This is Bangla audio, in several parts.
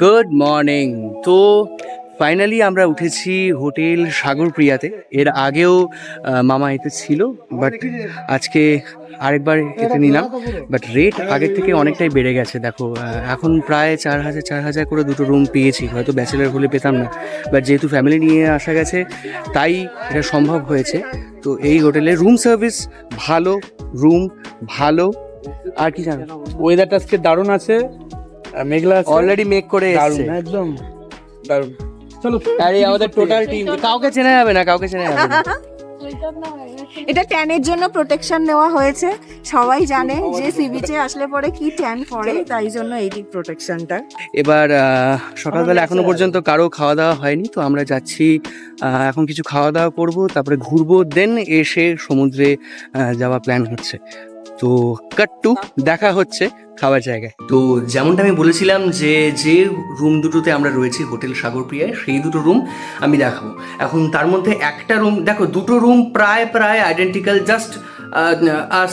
গুড মর্নিং তো ফাইনালি আমরা উঠেছি হোটেল সাগরপ্রিয়াতে। এর আগেও মামা এতে ছিল বাট আজকে আরেকবার এতে নিলাম। বাট রেট আগের থেকে অনেকটাই বেড়ে গেছে, দেখো। এখন প্রায় চার হাজার চার হাজার করে দুটো রুম পেয়েছি। হয়তো ব্যাচেলার হলে পেতাম না। বাট যেহেতু ফ্যামিলি নিয়ে আসা গেছে, তাই এটা সম্ভব হয়েছে। তো এই হোটেলে রুম সার্ভিস ভালো রুম ভালো। আর কি জানো? ওয়েদারটা আজকে দারুণ আছে। মেঘলা অলরেডি মেক করে এসছে। একদম। দারুণ। চলো। আর আমাদের টোটাল টিম কাউকে চেনা যাবে না কাউকে চেনা যাবে না। এটা ট্যানের জন্য প্রোটেকশন নেওয়া হয়েছে। সবাই জানে যে সি বিচে আসলে পরে কি ট্যান পড়ে তাই জন্য এই প্রোটেকশনটা এবার সকালবেলা এখনও পর্যন্ত কারও খাওয়া দাওয়া হয়নি তো আমরা যাচ্ছি এখন কিছু খাওয়া দাওয়া করব তারপরে ঘুরবো দেন এসে সমুদ্রে যাওয়া প্ল্যান হচ্ছে। তো কাট্টু দেখা হচ্ছে খাওয়ার জায়গায়। তো যেমনটা আমি বলেছিলাম যে যে রুম দুটোতে আমরা রয়েছি হোটেল সাগরপ্রিয়ায় সেই দুটো রুম আমি দেখাবো। এখন তার মধ্যে একটা রুম দেখো দুটো রুম প্রায় প্রায় identical just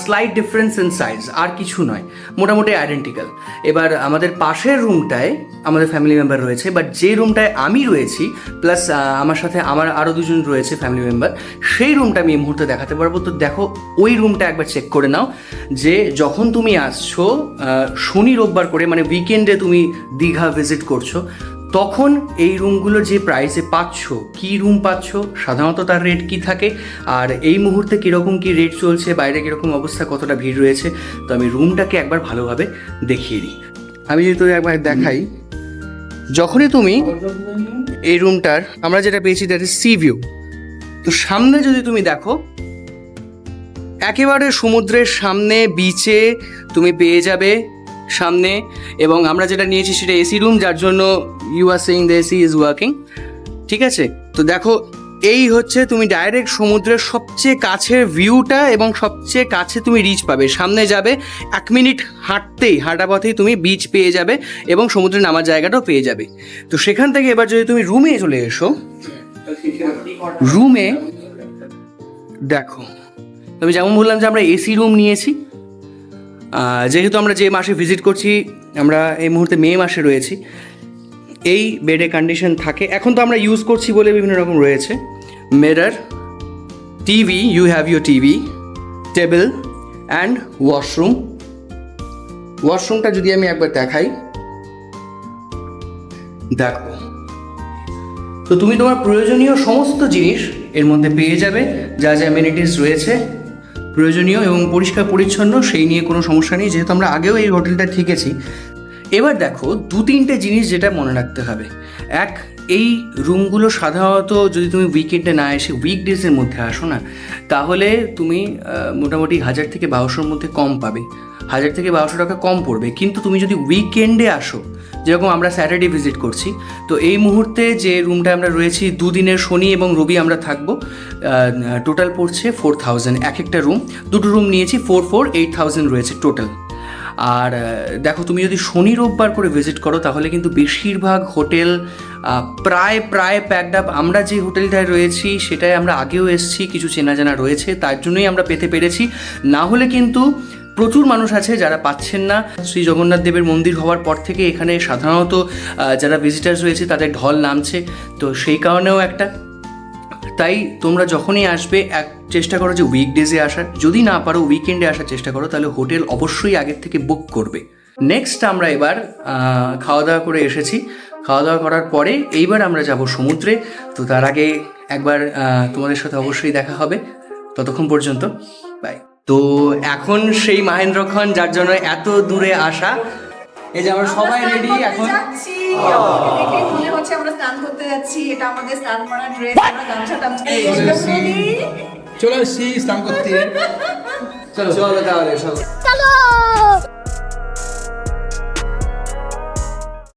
slight difference in size আর কিছু নয়, মোটামুটি আইডেন্টিক্যাল এবার আমাদের পাশের রুমটায় আমাদের ফ্যামিলি মেম্বার রয়েছে বাট যে রুমটায় আমি রয়েছি প্লাস আমার সাথে আমার আরও দুজন রয়েছে ফ্যামিলি মেম্বার সেই রুমটা আমি এই মুহূর্তে দেখাতে পারব। তো দেখো, ওই রুমটা একবার চেক করে নাও, যে যখন তুমি আসছো শনি রোববার করে মানে উইকেন্ডে তুমি দীঘা ভিজিট করছ তখন এই রুমগুলো যে প্রাইসে পাচ্ছ, কি রুম পাচ্ছ, সাধারণত তার রেট কি থাকে, আর এই মুহূর্তে কীরকম কি রেট চলছে, বাইরে কীরকম অবস্থা, কতটা ভিড় রয়েছে, তো আমি রুমটাকে একবার ভালোভাবে দেখিয়ে দিই। আমি যদি তোকে একবার দেখাই, যখনই তুমি এই রুমটার আমরা যেটা পেয়েছি দ্যাট ইজ সি ভিউ তো সামনে যদি তুমি দেখো, একেবারে সমুদ্রের সামনে বিচে তুমি পেয়ে যাবে সামনে এবং আমরা যেটা নিয়েছি সেটা এসি রুম, যার জন্য you are saying the AC is working ঠিক আছে? তো দেখো, এই হচ্ছে তুমি ডাইরেক্ট সমুদ্রের সবচেয়ে কাছের ভিউটা এবং সবচেয়ে কাছে তুমি রিচ পাবে। সামনে যাবে, এক মিনিট হাঁটতেই, হাঁটা পথেই তুমি বিচ পেয়ে যাবে এবং সমুদ্রে নামার জায়গাটাও পেয়ে যাবে। তো সেখান থেকে এবার যদি তুমি রুমে চলে এসো রুমে দেখো তবে যেমন বললাম যে আমরা এসি রুম নিয়েছি যেহেতু আমরা যে মাসে ভিজিট করছি, আমরা এই মুহূর্তে মে মাসে রয়েছি, এই বেডে কন্ডিশন থাকে। এখন তো আমরা ইউজ করছি বলে বিভিন্ন রকম রয়েছে। Mirror TV you have your TV table and washroom ওয়াশরুমটা যদি আমি একবার দেখাই, দেখো। তো তুমি তোমার প্রয়োজনীয় সমস্ত জিনিস এর মধ্যে পেয়ে যাবে, যা যা অ্যামিনিটিস রয়েছে প্রয়োজনীয় এবং পরিষ্কার পরিচ্ছন্ন, সেই নিয়ে কোনো সমস্যা নেই, যেহেতু আমরা আগেও এই হোটেলটা থেকেছি। এবার দেখো দু তিনটে জিনিস যেটা মনে রাখতে হবে। এক এই রুমগুলো সাধারণত যদি তুমি উইকেন্ডে না এসে উইকডেজের মধ্যে আসো না, তাহলে তুমি মোটামুটি হাজার থেকে বারোশোর মধ্যে কম পাবে। হাজার থেকে বারোশো টাকা কম পড়বে। কিন্তু তুমি যদি উইকেন্ডে আসো, যেরকম আমরা স্যাটারডে ভিজিট করছি, তো এই মুহূর্তে যে রুমটা আমরা রয়েছি, দুদিনের শনি এবং রবি আমরা থাকব টোটাল পড়ছে ফোর থাউজেন্ড এক একটা রুম দুটো রুম নিয়েছি ফোর ফোর এইট থাউজেন্ড রয়েছে টোটাল আর দেখো, তুমি যদি শনি রোববার করে ভিজিট করো, তাহলে কিন্তু বেশিরভাগ হোটেল প্রায় প্রায় প্যাকড আপ আমরা যে হোটেলটায় রয়েছি সেটাই আমরা আগেও এসেছি, কিছু চেনা জানা রয়েছে, তার জন্যই আমরা পেতে পেরেছি। না হলে কিন্তু প্রচুর মানুষ আছে যারা পাচ্ছেন না। শ্রী জগন্নাথ দেবের মন্দির হওয়ার পর থেকে এখানে সাধারণত যারা ভিজিটার্স রয়েছে, তাদের ঢল নামছে। তো সেই কারণেও একটা তাই তোমরা যখনই আসবে, এক চেষ্টা করো যে উইকডেজে আসার। যদি না পারো উইকেন্ডে আসার চেষ্টা করো, তাহলে হোটেল অবশ্যই আগের থেকে বুক করবে। নেক্সট আমরা এবার খাওয়া দাওয়া করে এসেছি। খাওয়া দাওয়া করার পরে এইবার আমরা যাব সমুদ্রে। তো তার আগে একবার তোমাদের সাথে অবশ্যই দেখা হবে। ততক্ষণ পর্যন্ত বাই তো এখন সেই মাহেন্দ্রক্ষণ, যার জন্য এত দূরে আসা এই যে আমরা সবাই রেডি এখন যাচ্ছি। দেখে মনে হচ্ছে আমরা স্নান করতে যাচ্ছি এটা আমাদের স্নান করার ড্রেস আমরা গামছা টামছা চলো এসেছি। স্নান করতে। চলো। চলো তাহলে চলো। চলো!